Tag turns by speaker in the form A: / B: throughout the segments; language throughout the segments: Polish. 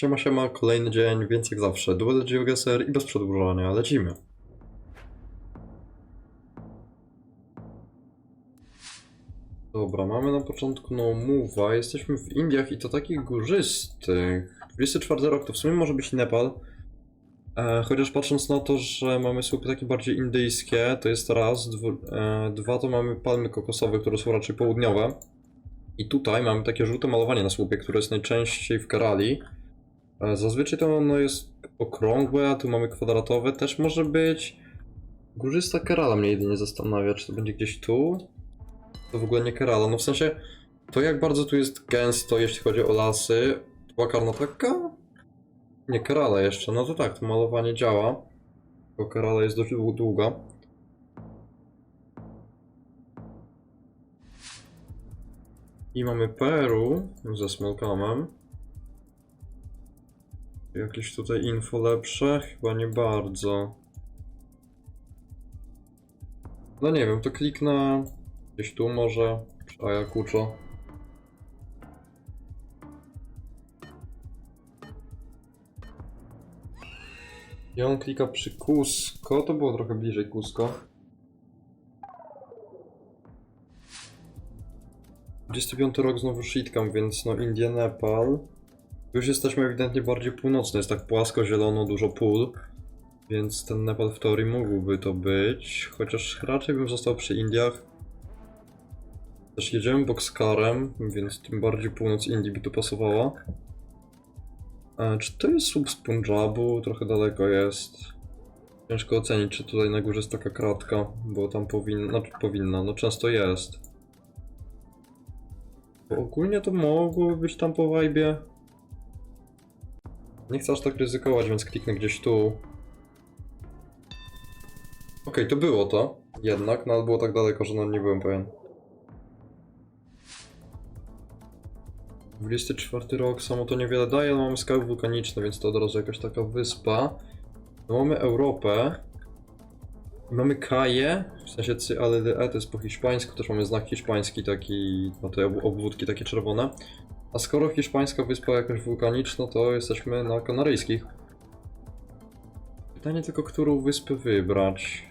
A: Siema, siema, kolejny dzień, więc jak zawsze, duel GeoGuessr i bez przedłużania, lecimy. Dobra, mamy na początku no move'a, jesteśmy w Indiach i to takich górzystych. 24 rok to w sumie może być Nepal. E, chociaż patrząc na to, że mamy słupy takie bardziej indyjskie, to jest raz, dwu, e, dwa to mamy palmy kokosowe, które są raczej południowe. I tutaj mamy takie żółte malowanie na słupie, które jest najczęściej w Kerali. Zazwyczaj to ono jest okrągłe, a tu mamy kwadratowe. Też może być górzysta Kerala mnie jedynie zastanawia, czy to będzie gdzieś tu? To w ogóle nie Kerala, no w sensie to jak bardzo tu jest gęsto, jeśli chodzi o lasy. To była Karnataka? Nie, Kerala jeszcze, no to tak, to malowanie działa. Bo Kerala jest dość dłu- długa. I mamy Peru ze Smolkamem. Jakieś tutaj info lepsze? Chyba nie bardzo. No nie wiem, to kliknę gdzieś tu może, przy Ayacucho. I on klika przy Cusco, to było trochę bliżej Cusco. 25 rok znowu shitkam, więc no Indie, Nepal. Już jesteśmy ewidentnie bardziej północny, jest tak płasko, zielono, dużo pól. Więc ten Nepal w teorii mógłby to być, chociaż raczej bym został przy Indiach. Też jedziemy boxcarem, więc tym bardziej północ Indii by tu pasowała. E, czy to jest słup z Punjabu? Trochę daleko jest. Ciężko ocenić, czy tutaj na górze jest taka kratka, bo tam powinna, znaczy powinna, no często jest. Bo ogólnie to mogłoby być tam po wajbie. Nie chcę aż tak ryzykować, więc kliknę gdzieś tu. Okej, to było to. Jednak, no ale było tak daleko, że no nie byłem pewien. 24 rok, samo to niewiele daje, ale mamy skały wulkaniczne, więc to od razu jakaś taka wyspa. No mamy Europę. Mamy Kaję, w sensie cy, ale de, to jest po hiszpańsku, też mamy znak hiszpański taki, no te ob- obwódki takie czerwone. A skoro hiszpańska wyspa jakaś wulkaniczna, to jesteśmy na Kanaryjskich. Pytanie tylko, którą wyspę wybrać.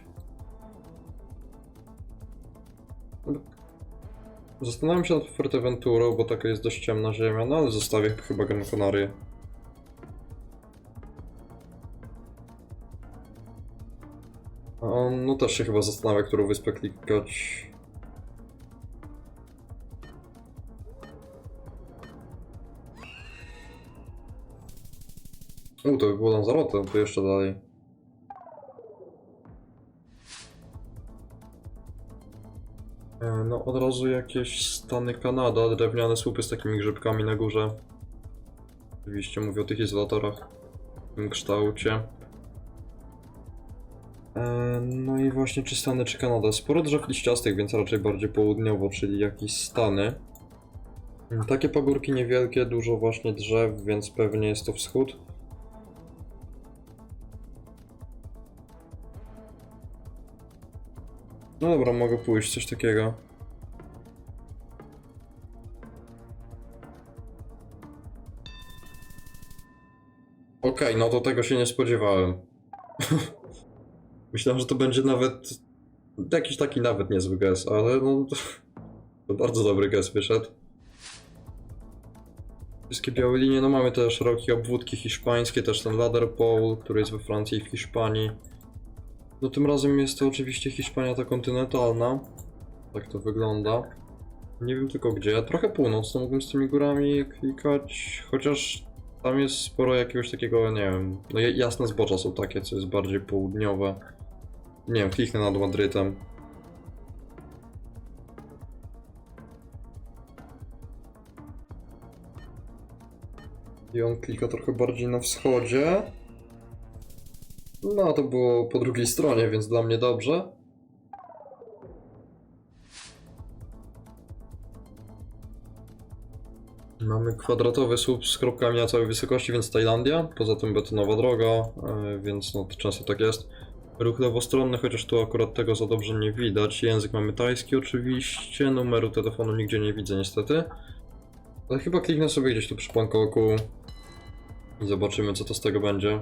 A: Zastanawiam się nad Fuerteventurą, bo taka jest dość ciemna ziemia, no ale zostawię chyba Gran Canaria. No też się chyba zastanawia, którą wyspę klikać. To by było Lanzarote, to jeszcze dalej. E, No od razu jakieś Stany Kanada, drewniane słupy z takimi grzybkami na górze. Oczywiście mówię o tych izolatorach w tym kształcie. E, No i właśnie czy Stany czy Kanada. Sporo drzew liściastych, więc raczej bardziej południowo, czyli jakieś Stany. Mm, Takie pagórki niewielkie, dużo właśnie drzew, więc pewnie jest to wschód. No dobra, mogę pójść, coś takiego. Okej, no to tego się nie spodziewałem. Myślałem, że to będzie nawet jakiś taki nawet niezły gest, ale no to, to bardzo dobry gest wyszedł. Wszystkie białe linie, no mamy też szerokie obwódki hiszpańskie, też ten ladder pole, który jest we Francji i w Hiszpanii. No tym razem jest to oczywiście Hiszpania ta kontynentalna. Tak to wygląda. Nie wiem tylko gdzie. Trochę północno mógłbym z tymi górami klikać, chociaż tam jest sporo jakiegoś takiego, nie wiem, no ja- jasne zbocza są takie, co jest bardziej południowe. Nie wiem, kliknę nad Madrytem. I on klika trochę bardziej na wschodzie. No, to było po drugiej stronie, więc dla mnie dobrze. Mamy kwadratowy słup z kropkami na całej wysokości, więc Tajlandia. Poza tym betonowa droga, e, więc no to często tak jest. Ruch lewostronny, chociaż tu akurat tego za dobrze nie widać. Język mamy tajski oczywiście, numeru telefonu nigdzie nie widzę niestety. Ale chyba kliknę sobie gdzieś tu przy Bangkoku. I zobaczymy, co to z tego będzie.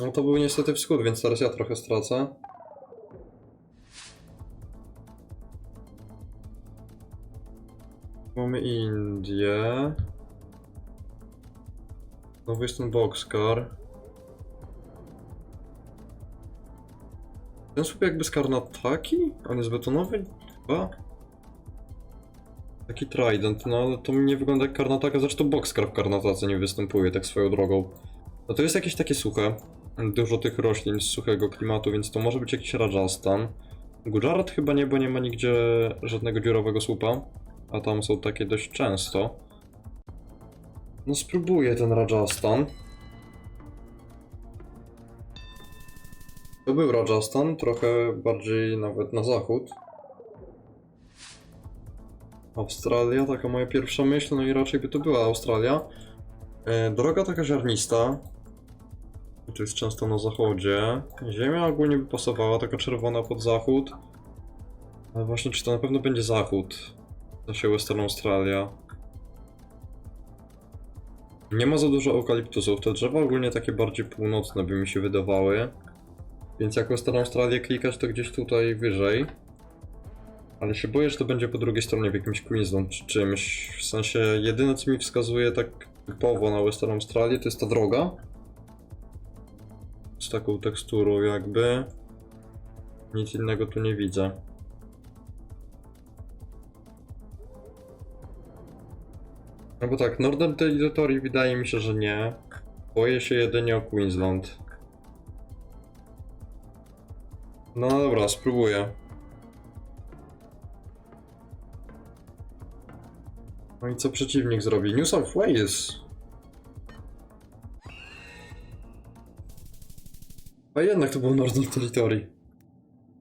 A: No to był niestety wschód, więc teraz ja trochę stracę. Mamy Indię. Znowu jest ten boxcar. Ten słup jakby z Karnataki? On jest betonowy? Chyba? Taki trident, no ale to mi nie wygląda jak Karnataka, zresztą boxcar w Karnatace nie występuje tak swoją drogą. No to jest jakieś takie suche. Dużo tych roślin z suchego klimatu, więc to może być jakiś Rajasthan. Gujarat chyba nie, bo nie ma nigdzie żadnego dziurowego słupa. A tam są takie dość często. No spróbuję ten Rajasthan. To był Rajasthan, trochę bardziej nawet na zachód. Australia, taka moja pierwsza myśl, no i raczej by to była Australia. E, droga taka ziarnista. To jest często na zachodzie. Ziemia ogólnie by pasowała, taka czerwona pod zachód. Ale właśnie, czy to na pewno będzie zachód? Się Western Australia. Nie ma za dużo eukaliptusów, te drzewa ogólnie takie bardziej północne by mi się wydawały. Więc jak Western Australię klikać, to gdzieś tutaj wyżej. Ale się boję, że to będzie po drugiej stronie w jakimś Queensland czy czymś. W sensie, jedyne co mi wskazuje tak typowo na Western Australię to jest ta droga. Z taką teksturą jakby. Nic innego tu nie widzę. No bo tak, Northern Territory wydaje mi się, że nie. Boję się jedynie o Queensland. No dobra, spróbuję. No i co przeciwnik zrobi? New South Wales! A jednak to było Northern Territory.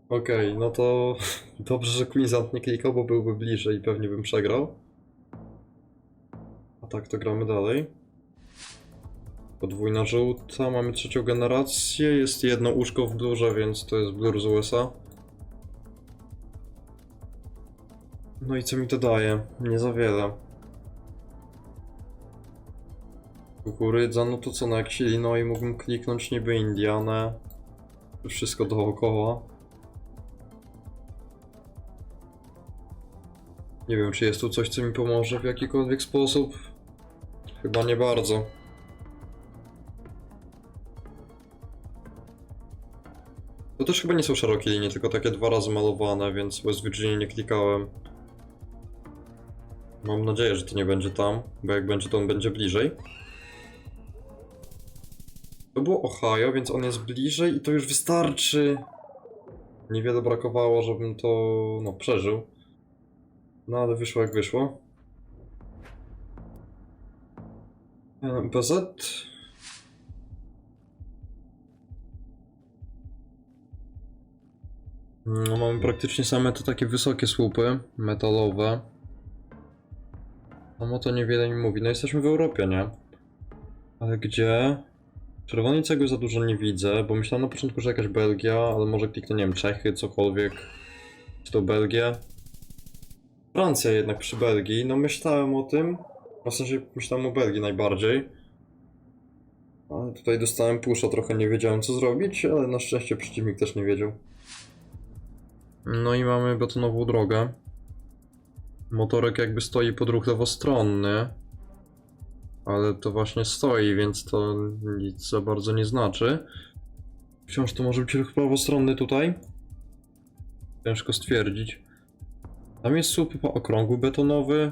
A: Okej, no to dobrze, że Queensland nie klikał, bo byłby bliżej i pewnie bym przegrał. A tak, to gramy dalej. Podwójna żółta, mamy trzecią generację, jest jedno łóżko w durze, więc to jest blur z USA. No i co mi to daje? Nie za wiele. Kukurydza, no to co, na jakiś Illinois mógłbym kliknąć niby Indianę. Wszystko dookoła. Nie wiem, czy jest tu coś, co mi pomoże w jakikolwiek sposób. Chyba nie bardzo. To też chyba nie są szerokie linie, tylko takie dwa razy malowane, więc West Virginia nie klikałem. Mam nadzieję, że to nie będzie tam, bo jak będzie, to on będzie bliżej. To było Ohio, więc on jest bliżej i to już wystarczy. Niewiele brakowało, żebym to, no, przeżył. No, ale wyszło jak wyszło. E, BZ. No, mamy praktycznie same te takie wysokie słupy metalowe. No, to niewiele mi mówi. No, jesteśmy w Europie, nie? Ale gdzie? Czerwonej cegły za dużo nie widzę, bo myślałem na początku, że jakaś Belgia, ale może kliknę, nie wiem, Czechy, cokolwiek. Czy to Belgię? Francja jednak przy Belgii, no myślałem o tym. W sensie myślałem o Belgii najbardziej. Ale tutaj dostałem pusza, trochę nie wiedziałem co zrobić, ale na szczęście przeciwnik też nie wiedział. No i mamy betonową drogę. Motorek jakby stoi pod ruch lewostronny. Ale to właśnie stoi, więc to nic za bardzo nie znaczy. Wciąż to może być ruch prawostronny tutaj. Ciężko stwierdzić. Tam jest słup okrągły betonowy,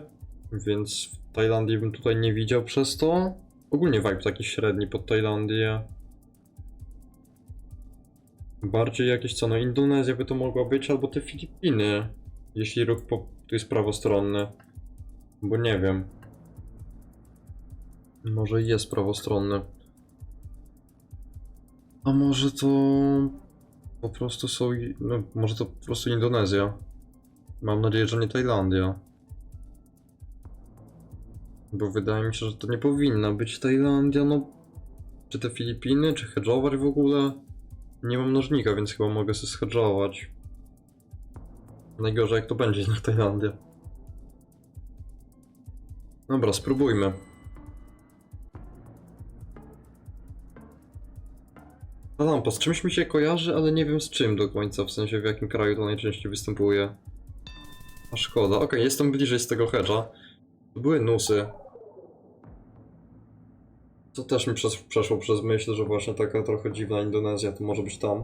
A: więc w Tajlandii bym tutaj nie widział przez to. Ogólnie vibe taki średni pod Tajlandię. Bardziej jakieś co, no Indonezja by to mogła być, albo te Filipiny. Jeśli ruch po, tu jest prawostronny. Bo nie wiem. Może jest prawostronny. A może to po prostu są. No, może to po prostu Indonezja. Mam nadzieję, że nie Tajlandia. Bo wydaje mi się, że to nie powinna być Tajlandia, no. Czy te Filipiny, czy hedżować w ogóle? Nie mam nożnika, więc chyba mogę sobie schedżować. Najgorzej jak to będzie na Tajlandia. Dobra, spróbujmy. Ta lampa z czymś mi się kojarzy, ale nie wiem z czym do końca, w sensie w jakim kraju to najczęściej występuje. A szkoda. Okej, jestem bliżej z tego hedża. To były nusy. Co też mi przez, przeszło przez myśl, że właśnie taka trochę dziwna Indonezja to może być tam.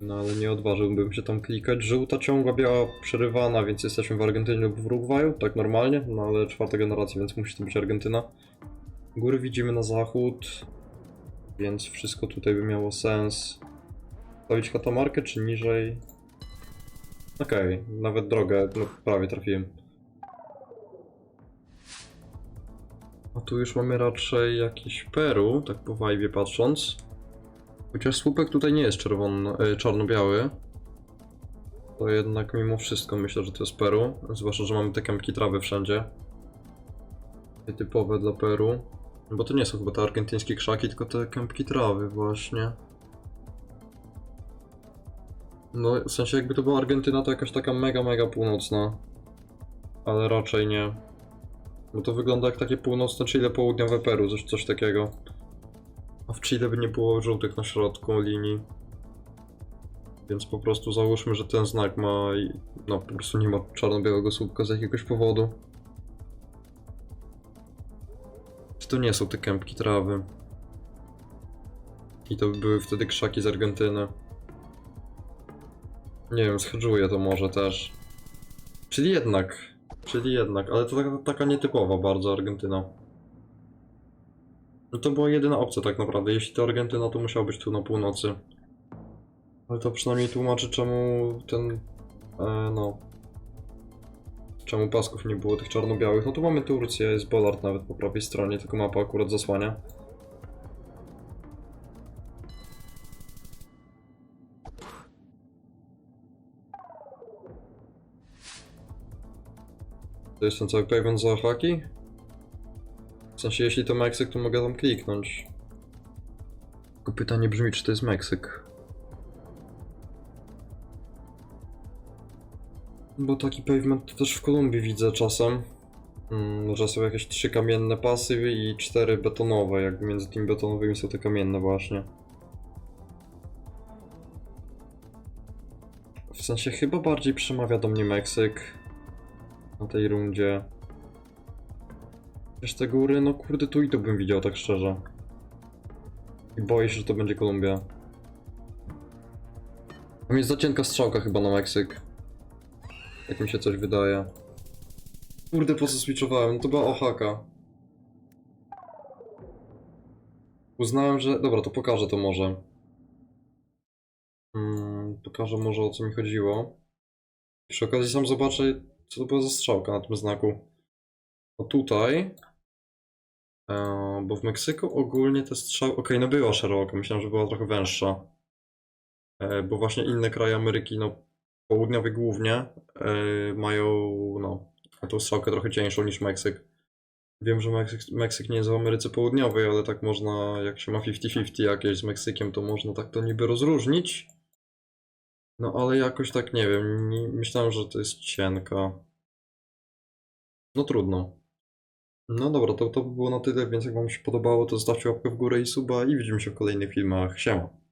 A: No ale nie odważyłbym się tam klikać. Żółta ciągła, biała przerywana, więc jesteśmy w Argentynie lub w Urugwaju, tak normalnie. No ale czwarta generacja, więc musi to być Argentyna. Góry widzimy na zachód, więc wszystko tutaj by miało sens. Stawić katamarkę czy niżej? Okej, nawet drogę, no prawie trafiłem. A tu już mamy raczej jakiś Peru, tak po vibe patrząc. Chociaż słupek tutaj nie jest czerwono, e, czarno-biały. To jednak mimo wszystko myślę, że to jest Peru. Zwłaszcza, że mamy te kępki trawy wszędzie. Typowe dla Peru. Bo to nie są chyba te argentyńskie krzaki, tylko te kępki trawy właśnie. No, w sensie jakby to była Argentyna, to jakaś taka mega, mega północna. Ale raczej nie. Bo to wygląda jak takie północne Chile, południowe Peru, coś, coś takiego. A w Chile by nie było żółtych na środku linii. Więc po prostu załóżmy, że ten znak ma... No, po prostu nie ma czarno-białego słupka z jakiegoś powodu. Czy to nie są te kępki trawy? I to by były wtedy krzaki z Argentyny. Nie wiem, schedżuję to może też. Czyli jednak. Czyli jednak, ale to taka, taka nietypowa bardzo Argentyna. No to była jedyna opcja tak naprawdę. Jeśli to Argentyna, to musiał być tu na północy. Ale to przynajmniej tłumaczy czemu ten... E, no... Czemu pasków nie było tych czarno-białych. No tu mamy Turcję, jest Bollard nawet po prawej stronie, tylko mapa akurat zasłania. To jest ten cały pavement za haki? W sensie, jeśli to Meksyk, to mogę tam kliknąć. Tylko pytanie brzmi, czy to jest Meksyk? Bo taki pavement to też w Kolumbii widzę czasem. Mm, że są jakieś trzy kamienne pasy i cztery betonowe. Jak między tymi betonowymi są te kamienne właśnie. W sensie chyba bardziej przemawia do mnie Meksyk na tej rundzie. Wiesz te góry, no kurde tu i tu bym widział tak szczerze. I boję się, że to będzie Kolumbia. Tam jest za cienka strzałka chyba na Meksyk. Jak mi się coś wydaje. Kurde, po co switchowałem? To była Oaxaca. Uznałem, że... Dobra, to pokażę to może. Mm, pokażę może o co mi chodziło. Przy okazji sam zobaczę, co to była za strzałka na tym znaku. O tutaj. E, bo w Meksyku ogólnie te strzały. Okej, no była szeroka, myślałem, że była trochę węższa. E, bo właśnie inne kraje Ameryki, no południowe głównie, e, mają no, tą strzałkę trochę cieńszą niż Meksyk. Wiem, że Meksyk, Meksyk nie jest w Ameryce Południowej, ale tak można, jak się ma 50-50 jakieś z Meksykiem, to można tak to niby rozróżnić. No ale jakoś tak nie wiem, nie, myślałem, że to jest cienka. No trudno. No dobra, to, to by było na tyle, więc jak wam się podobało, to zostawcie łapkę w górę i suba i widzimy się w kolejnych filmach. Siema.